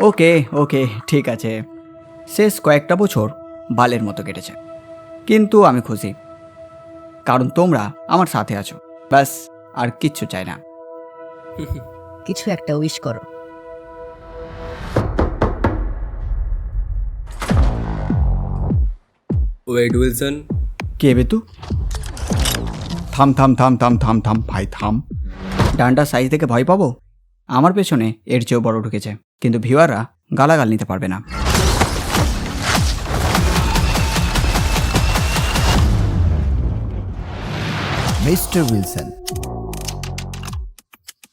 ওকে ওকে ঠিক আছে। শেষ কয়েকটা বছর বালের মতো কেটেছে। কিন্তু আমি খুশি। কারণ তোমরা আমার সাথে আছো। ব্যাস আর কিচ্ছু চাই না। কিছু একটা উইশ করো। ওয়েড উইলসন কে বেতু থাম থাম থাম থাম থাম থাম ভাই থাম। ডান্ডার সাইজ দেখে ভয় পাবো? আমার পেছনে এর চেয়েও বড় ঢুকেছে। কিন্তু ভিউয়াররা গালাগাল নিতে পারবে না। মিস্টার উইলসন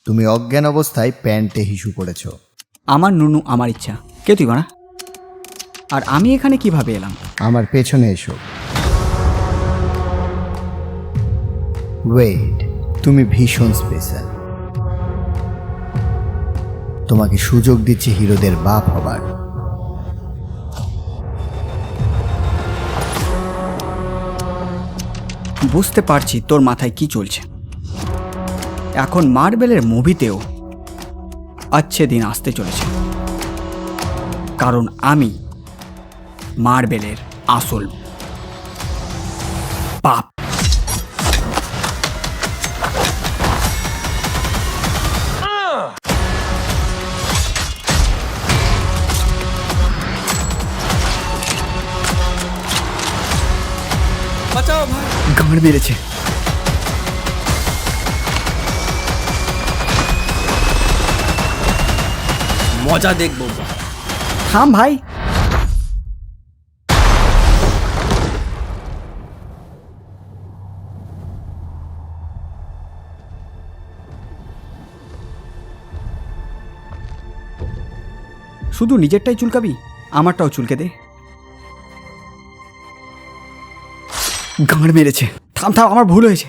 তুমি অজ্ঞান অবস্থায় প্যান্টে হিসু করেছ আমার নুনু আমার ইচ্ছা। কে তুই বানা আর আমি এখানে কীভাবে এলাম? আমার পেছনে এসো। ওয়েট তুমি ভীষণ স্পেশাল তোমাকে সুযোগ দিচ্ছি হিরোদের বাপ হবার। বুঝতে পারছি তোর মাথায় কি চলছে। এখন মার্বেলের মুভিতেও আচ্ছে দিন আসতে চলেছে। কারণ আমি মার্বেলের আসল পাপ বাঁচাও ভাই। গাঁড় মেরেছে। মজা দেখব থাম ভাই। শুধু নিজেরটাই চুলকাবি আমারটাও চুলকে দে। গাঁড় মেরেছে। থাম থাম আমার ভুল হয়েছে।